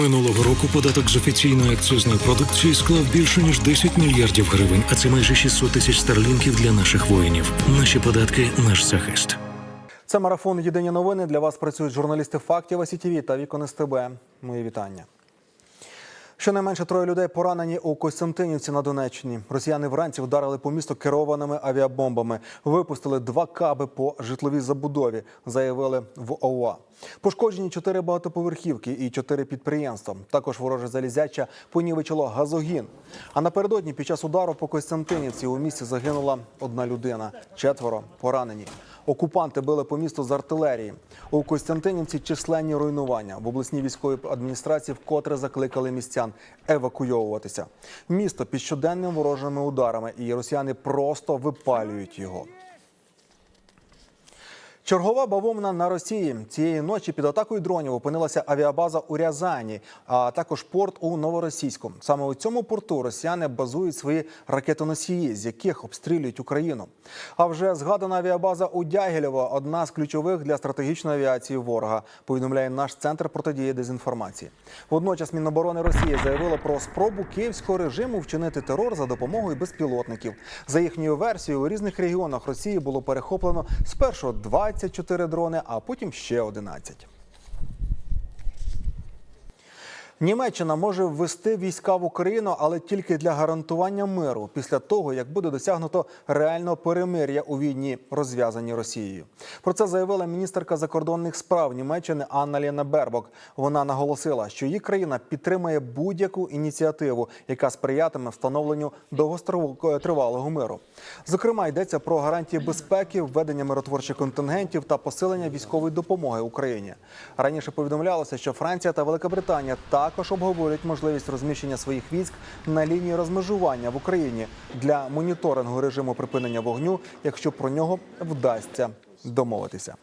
Минулого року податок з офіційної акцизної продукції склав більше ніж 10 мільярдів гривень, а це майже 600 тисяч старлінків для наших воїнів. Наші податки, наш захист. Це марафон Єдині новини. Для вас працюють журналісти фактів АСІТІВІ та Вікон СТБ. Мої вітання. Щонайменше троє людей поранені у Костянтинівці на Донеччині. Росіяни вранці вдарили по місту керованими авіабомбами. Випустили два каби по житловій забудові, заявили в ОВА. Пошкоджені чотири багатоповерхівки і чотири підприємства. Також вороже залізяча понівечило газогін. А напередодні під час удару по Костянтинівці у місті загинула одна людина, четверо поранені. Окупанти били по місту з артилерії. У Костянтинівці численні руйнування. В обласній військовій адміністрації вкотре закликали містян евакуйовуватися. Місто під щоденними ворожими ударами, і росіяни просто випалюють його. Чергова бавовна на Росії цієї ночі під атакою дронів опинилася авіабаза у Рязані, а також порт у Новоросійську. Саме у цьому порту росіяни базують свої ракетоносії, з яких обстрілюють Україну. А вже згадана авіабаза у Дягілєво – одна з ключових для стратегічної авіації ворога. Повідомляє наш центр протидії дезінформації. Водночас Міноборони Росії заявило про спробу київського режиму вчинити терор за допомогою безпілотників. За їхньою версією, у різних регіонах Росії було перехоплено спершу 24 дрони, а потім ще 11. Німеччина може ввести війська в Україну, але тільки для гарантування миру після того, як буде досягнуто реального перемир'я у війні, розв'язаній Росією. Про це заявила міністерка закордонних справ Німеччини Анна Лєна Бербок. Вона наголосила, що її країна підтримує будь-яку ініціативу, яка сприятиме встановленню довготривалого миру. Зокрема, йдеться про гарантії безпеки, введення миротворчих контингентів та посилення військової допомоги Україні. Раніше повідомлялося, що Франція та Велика Британія також обговорюють можливість розміщення своїх військ на лінії розмежування в Україні для моніторингу режиму припинення вогню, якщо про нього вдасться домовитися.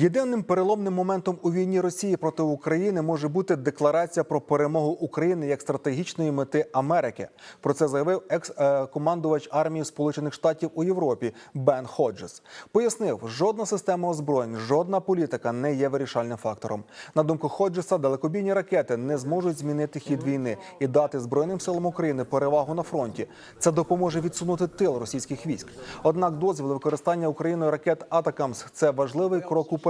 Єдиним переломним моментом у війні Росії проти України може бути декларація про перемогу України як стратегічної мети Америки. Про це заявив екс-командувач армії Сполучених Штатів у Європі Бен Ходжес. Пояснив, жодна система озброєнь, жодна політика не є вирішальним фактором. На думку Ходжеса, далекобійні ракети не зможуть змінити хід війни і дати збройним силам України перевагу на фронті. Це допоможе відсунути тил російських військ. Однак дозвіл використання Україною ракет Атакамс це важливий крок уперед,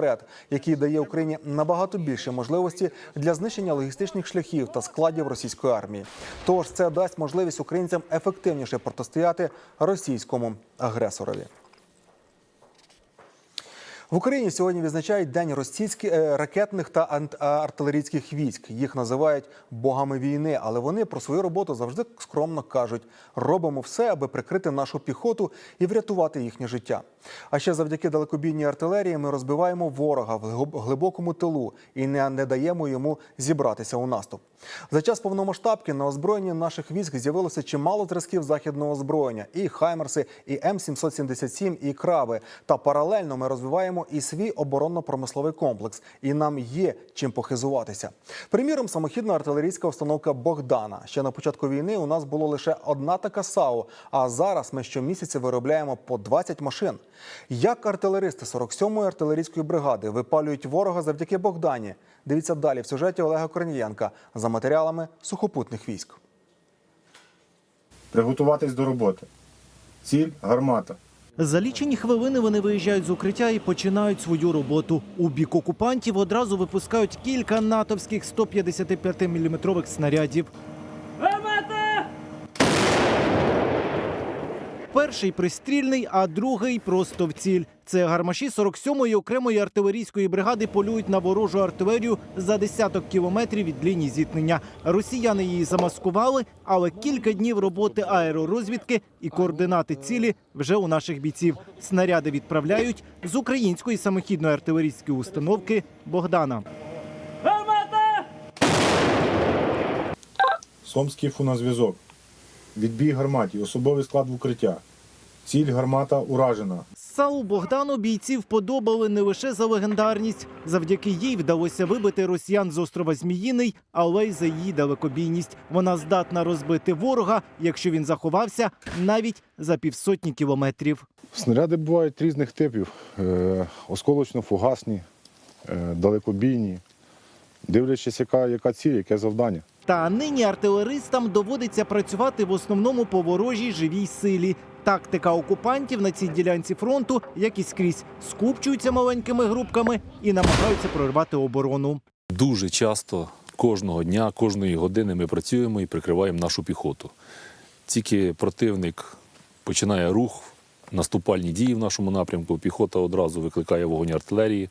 який дає Україні набагато більше можливості для знищення логістичних шляхів та складів російської армії. Тож це дасть можливість українцям ефективніше протистояти російському агресорові. В Україні сьогодні відзначають день російських е, ракетних та артилерійських військ. Їх називають богами війни, але вони про свою роботу завжди скромно кажуть: робимо все, аби прикрити нашу піхоту і врятувати їхнє життя. А ще завдяки далекобійній артилерії ми розбиваємо ворога в глибокому тилу і не, не даємо йому зібратися у наступ. За час повномасштабки на озброєнні наших військ з'явилося чимало зразків західного озброєння: і Хаймерси, і М777, і крави. Та паралельно ми розвиваємо і свій оборонно-промисловий комплекс, і нам є чим похизуватися. Приміром, самохідна артилерійська установка Богдана. Ще на початку війни у нас було лише одна така САУ, а зараз ми щомісяця виробляємо по 20 машин. Як артилеристи 47-ї артилерійської бригади випалюють ворога завдяки Богдані? Дивіться далі в сюжеті Олега Корнієнка за матеріалами сухопутних військ. Приготуватись до роботи. Ціль гармата. За лічені хвилини вони виїжджають з укриття і починають свою роботу. У бік окупантів одразу випускають кілька натовських 155-мм снарядів. Перший пристрільний, а другий просто в ціль. Це гармаші 47-ї окремої артилерійської бригади полюють на ворожу артилерію за десяток кілометрів від лінії зіткнення. Росіяни її замаскували, але кілька днів роботи аеророзвідки і координати цілі вже у наших бійців. Снаряди відправляють з української самохідної артилерійської установки Богдана. Сомський фуназв'язок. Відбій гарматі. Особовий склад в укриття. Ціль гармата уражена. САУ Богдану бійці вподобали не лише за легендарність. Завдяки їй вдалося вибити росіян з острова Зміїний, але й за її далекобійність. Вона здатна розбити ворога, якщо він заховався, навіть за півсотні кілометрів. Снаряди бувають різних типів: Е, осколочно-фугасні, е, далекобійні, Дивлячись, яка, яка ціль, яке завдання. Та нині артилеристам доводиться працювати в основному по ворожій живій силі. Тактика окупантів на цій ділянці фронту, як і скрізь, скупчуються маленькими групками і намагаються прорвати оборону. Дуже часто кожного дня, кожної години ми працюємо і прикриваємо нашу піхоту. Тільки противник починає рух, наступальні дії в нашому напрямку, піхота одразу викликає вогонь артилерії.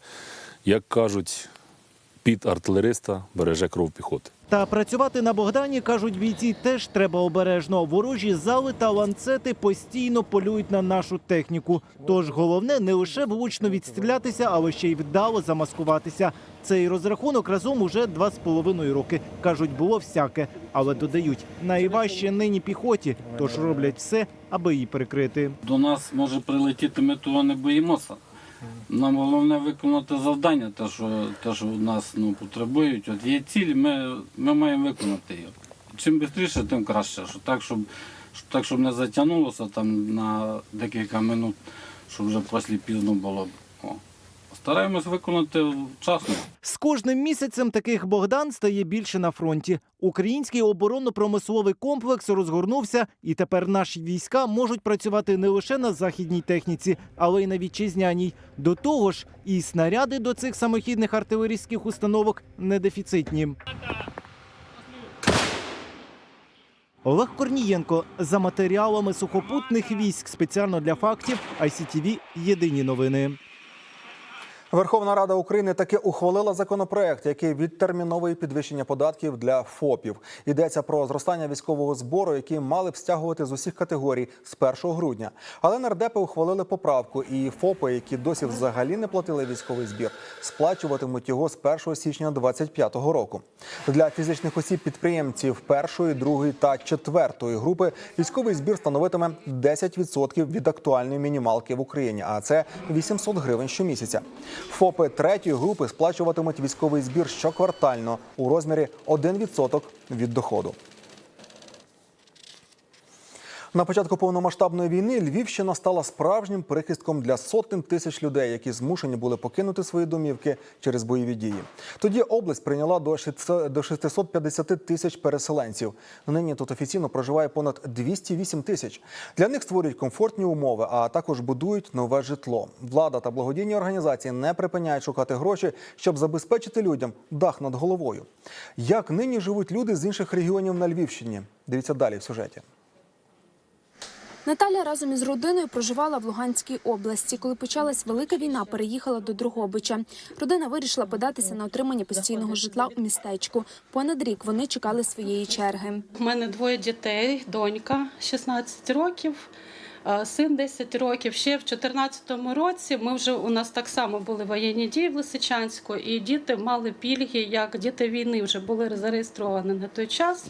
Як кажуть, під артилериста береже кров піхоти. Та працювати на Богдані, кажуть бійці, теж треба обережно. Ворожі зали та ланцети постійно полюють на нашу техніку. Тож головне не лише влучно відстрілятися, але ще й вдало замаскуватися. Цей розрахунок разом уже два з половиною роки. Кажуть, було всяке, але додають найважче нині піхоті, тож роблять все, аби її перекрити. До нас може прилетіти, ми того не боїмося. Нам головне виконати завдання, те, що, те, що нас ну, потребують. От є ціль, ми, ми маємо виконати її. Чим швидше, тим краще. Що так, щоб, так, щоб не затягнулося там на декілька минут, щоб вже після пізно було. О. Стараємось виконати вчасно. З кожним місяцем таких Богдан стає більше на фронті. Український оборонно-промисловий комплекс розгорнувся, і тепер наші війська можуть працювати не лише на західній техніці, але й на вітчизняній. До того ж, і снаряди до цих самохідних артилерійських установок не дефіцитні. Олег Корнієнко за матеріалами сухопутних військ спеціально для фактів ICTV Єдині новини. Верховна Рада України таки ухвалила законопроект, який відтерміновує підвищення податків для ФОПів. Йдеться про зростання військового збору, який мали б стягувати з усіх категорій з 1 грудня. Але нардепи ухвалили поправку, і ФОПи, які досі взагалі не платили військовий збір, сплачуватимуть його з 1 січня 2025 року. Для фізичних осіб підприємців першої, другої та четвертої групи військовий збір становитиме 10% від актуальної мінімалки в Україні, а це 800 гривень щомісяця. ФОПи третьої групи сплачуватимуть військовий збір щоквартально у розмірі 1% від доходу. На початку повномасштабної війни Львівщина стала справжнім прихистком для сотень тисяч людей, які змушені були покинути свої домівки через бойові дії. Тоді область прийняла до 600 до 650 тисяч переселенців. Нині тут офіційно проживає понад 208 тисяч. Для них створюють комфортні умови, а також будують нове житло. Влада та благодійні організації не припиняють шукати гроші, щоб забезпечити людям дах над головою. Як нині живуть люди з інших регіонів на Львівщині? Дивіться далі в сюжеті. Наталя разом із родиною проживала в Луганській області. Коли почалась велика війна, переїхала до Другобича. Родина вирішила податися на отримання постійного житла у містечку. Понад рік вони чекали своєї черги. У мене двоє дітей, донька 16 років, е, син 10 років. Ще в 2014 році ми вже у нас так само були воєнні дії в Лисичанську, і діти мали пільги, як діти війни вже були зареєстровані на той час.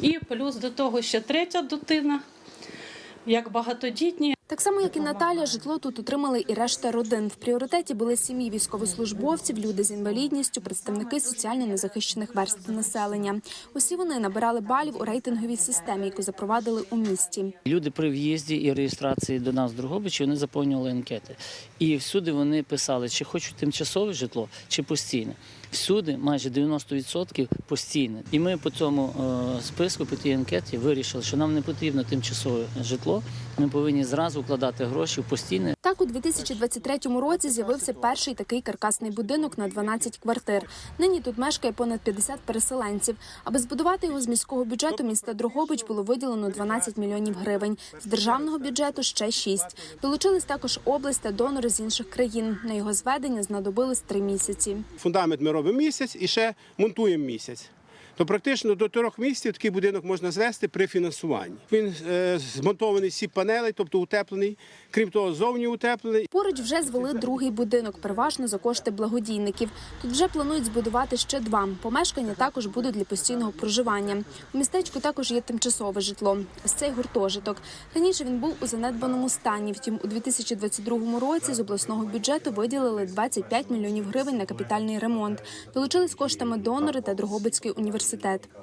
І плюс до того ще третя дитина, як багатодітні. Так само, як і Наталя, житло тут отримали і решта родин. В пріоритеті були сім'ї військовослужбовців, люди з інвалідністю, представники соціально незахищених верств населення. Усі вони набирали балів у рейтинговій системі, яку запровадили у місті. Люди при в'їзді і реєстрації до нас в Дрогобичі вони заповнювали анкети. І всюди вони писали, чи хочуть тимчасове житло, чи постійне. Всюди майже 90% постійне. І ми по цьому е, списку, по тій анкеті, вирішили, що нам не потрібно тимчасове житло. Ми повинні зразу вкладати гроші в постійне. Так, у 2023 році з'явився перший такий каркасний будинок на 12 квартир. Нині тут мешкає понад 50 переселенців. Аби збудувати його з міського бюджету міста Дрогобич було виділено 12 мільйонів гривень. З державного бюджету ще 6. Долучились також область та донори з інших країн. На його зведення знадобилось три місяці. Фундамент ми робимо місяць і ще монтуємо місяць. То практично до трьох місяців такий будинок можна звести при фінансуванні. Він е, змонтований всі панелі, тобто утеплений. Крім того, зовні утеплений. Поруч вже звели другий будинок, переважно за кошти благодійників. Тут вже планують збудувати ще два. Помешкання також будуть для постійного проживання. У містечку також є тимчасове житло. Ось цей гуртожиток. Раніше він був у занедбаному стані. Втім, у 2022 році з обласного бюджету виділили 25 мільйонів гривень на капітальний ремонт. Долучились коштами донори та Дрогобицький університет.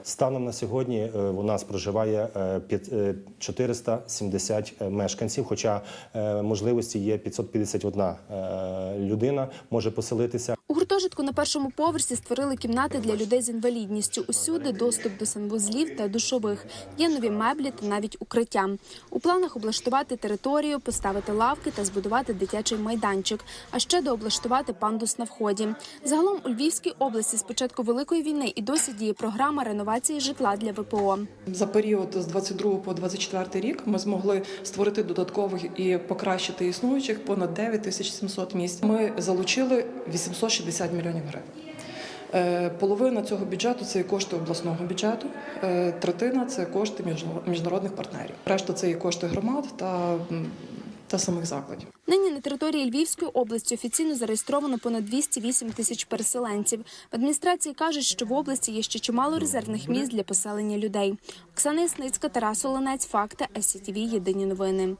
Станом на сьогодні е, у нас проживає е, п'ят- е, 470 мешканців, хоча е, можливості є 551 е, людина може поселитися. У гуртожитку на першому поверсі створили кімнати для людей з інвалідністю. Усюди доступ до санвузлів та душових. Є нові меблі та навіть укриття. У планах облаштувати територію, поставити лавки та збудувати дитячий майданчик, а ще дооблаштувати пандус на вході. Загалом у Львівській області з початку великої війни і досі діє програма реновації житла для ВПО. За період з 22 по 24 рік ми змогли створити додаткових і покращити існуючих понад 9700 місць. Ми залучили 860 мільйонів гривень. Е, Половина цього бюджету це є кошти обласного бюджету, е, третина це кошти міжна- міжнародних партнерів. Решта це є кошти громад та, та самих закладів. Нині на території Львівської області офіційно зареєстровано понад 208 тисяч переселенців. В адміністрації кажуть, що в області є ще чимало резервних місць для поселення людей. Оксана Ясницька, Тарас Оленець, Факти, СІТВ, Єдині новини.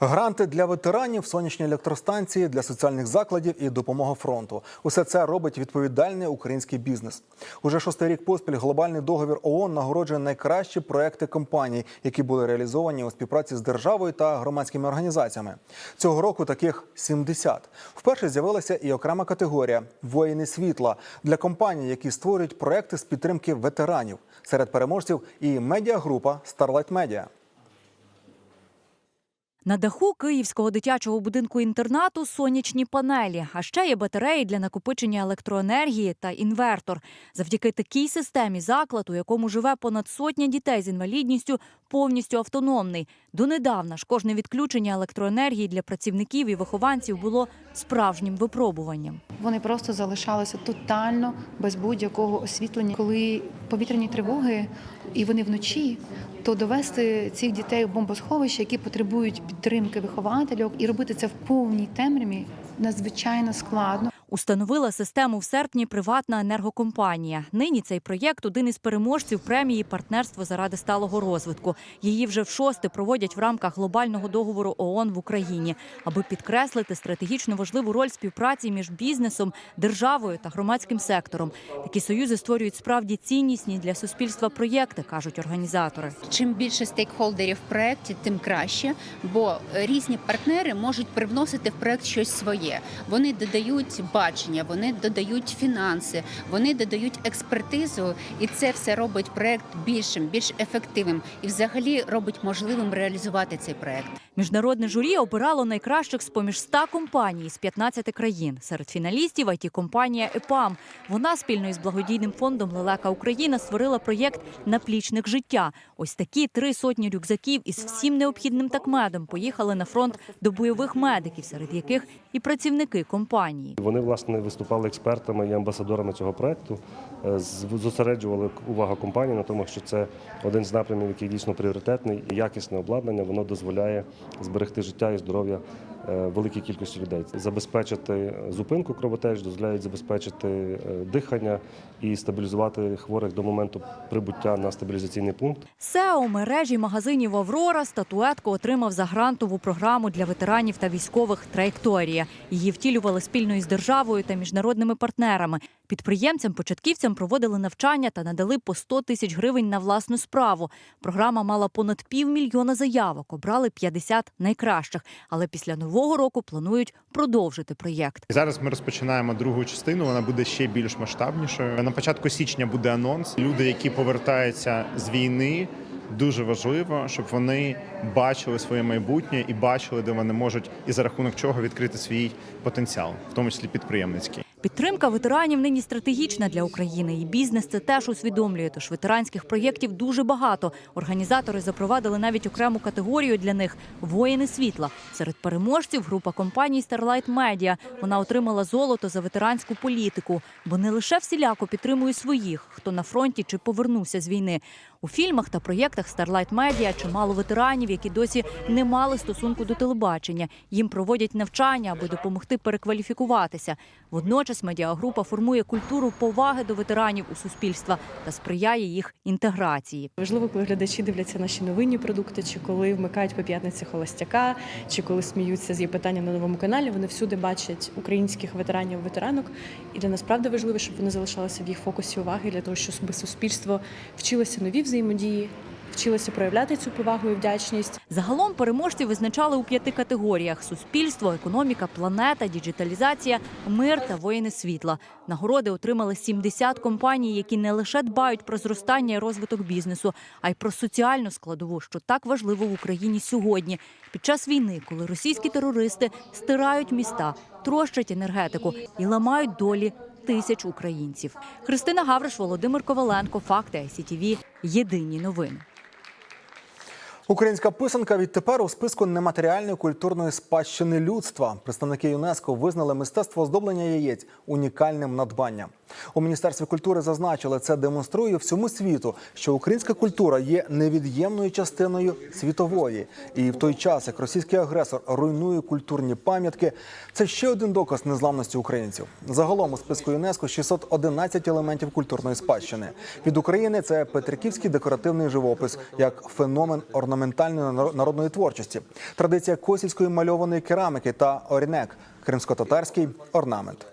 Гранти для ветеранів, сонячні електростанції для соціальних закладів і допомога фронту. Усе це робить відповідальний український бізнес. Уже шостий рік поспіль глобальний договір ООН нагороджує найкращі проекти компаній, які були реалізовані у співпраці з державою та громадськими організаціями. Цього року таких 70. Вперше з'явилася і окрема категорія воїни світла для компаній, які створюють проекти з підтримки ветеранів. Серед переможців і медіагрупа Starlight Media. На даху київського дитячого будинку інтернату сонячні панелі, а ще є батареї для накопичення електроенергії та інвертор. Завдяки такій системі заклад, у якому живе понад сотня дітей з інвалідністю, повністю автономний. Донедавна ж кожне відключення електроенергії для працівників і вихованців було справжнім випробуванням. Вони просто залишалися тотально без будь-якого освітлення. Коли повітряні тривоги і вони вночі, то довести цих дітей в бомбосховище, які потребують підтримки вихователів, і робити це в повній темряві надзвичайно складно. Установила систему в серпні приватна енергокомпанія. Нині цей проєкт один із переможців премії Партнерство заради сталого розвитку. Її вже в шосте проводять в рамках глобального договору ООН в Україні, аби підкреслити стратегічно важливу роль співпраці між бізнесом, державою та громадським сектором. Такі союзи створюють справді ціннісні для суспільства проєкти, кажуть організатори. Чим більше стейкхолдерів в проєкті, тим краще, бо різні партнери можуть привносити в проєкт щось своє. Вони додають бачення, вони додають фінанси, вони додають експертизу, і це все робить проєкт більшим, більш ефективним і взагалі робить можливим реалізувати цей проєкт. Міжнародне журі обирало найкращих з поміж 100 компаній з 15 країн. Серед фіналістів it компанія ЕПАМ. Вона спільно із благодійним фондом Лелека Україна створила проєкт Наплічник життя. Ось такі три сотні рюкзаків із всім необхідним такмедом поїхали на фронт до бойових медиків, серед яких і працівники компанії. Вони власне виступали експертами і амбасадорами цього проекту, е, зосереджували увагу компанії на тому, що це один з напрямів, який дійсно пріоритетний, і якісне обладнання воно дозволяє зберегти життя і здоров'я великій кількості людей. Забезпечити зупинку кровотеч, дозволяють забезпечити е, дихання і стабілізувати хворих до моменту прибуття на стабілізаційний пункт. СЕО мережі магазинів Аврора статуетку отримав за грантову програму для ветеранів та військових Траєкторія. Її втілювали спільно із державою та міжнародними партнерами. Підприємцям-початківцям проводили навчання та надали по 100 тисяч гривень на власну справу. Програма мала понад півмільйона заявок. Обрали 50 найкращих. Але після нового року планують продовжити проєкт. Зараз ми розпочинаємо другу частину. Вона буде ще більш масштабнішою. На початку січня буде анонс. Люди, які повертаються з війни. Дуже важливо, щоб вони бачили своє майбутнє і бачили, де вони можуть і за рахунок чого відкрити свій потенціал, в тому числі підприємницький. Підтримка ветеранів нині стратегічна для України, і бізнес це теж усвідомлює. Тож ветеранських проєктів дуже багато. Організатори запровадили навіть окрему категорію для них воїни світла. Серед переможців група компаній Starlight Media. Вона отримала золото за ветеранську політику, бо не лише всіляко підтримує своїх, хто на фронті чи повернувся з війни. У фільмах та проєктах Starlight Media чимало ветеранів, які досі не мали стосунку до телебачення. Їм проводять навчання, аби допомогти перекваліфікуватися. Водночас медіагрупа формує культуру поваги до ветеранів у суспільства та сприяє їх інтеграції. Важливо, коли глядачі дивляться наші новинні продукти, чи коли вмикають по п'ятниці холостяка, чи коли сміються з її питанням на новому каналі. Вони всюди бачать українських ветеранів, ветеранок. І для нас правда важливо, щоб вони залишалися в їх фокусі уваги для того, щоб суспільство вчилося нові взаємодії, вчилися проявляти цю повагу і вдячність. Загалом переможців визначали у п'яти категоріях: суспільство, економіка, планета, діджиталізація, мир та воїни світла. Нагороди отримали 70 компаній, які не лише дбають про зростання і розвиток бізнесу, а й про соціальну складову, що так важливо в Україні сьогодні, під час війни, коли російські терористи стирають міста, трощать енергетику і ламають долі тисяч українців. Христина Гавриш, Володимир Коваленко, Факти ICTV. Єдині новини. Українська писанка відтепер у списку нематеріальної культурної спадщини людства. Представники ЮНЕСКО визнали мистецтво оздоблення яєць унікальним надбанням. У міністерстві культури зазначили, це демонструє всьому світу, що українська культура є невід'ємною частиною світової. І в той час, як російський агресор руйнує культурні пам'ятки, це ще один доказ незламності українців. Загалом у списку ЮНЕСКО 611 елементів культурної спадщини. Від України це Петриківський декоративний живопис як феномен орнаментальної нар- народної творчості, традиція косівської мальованої кераміки та орінек кримсько-татарський орнамент.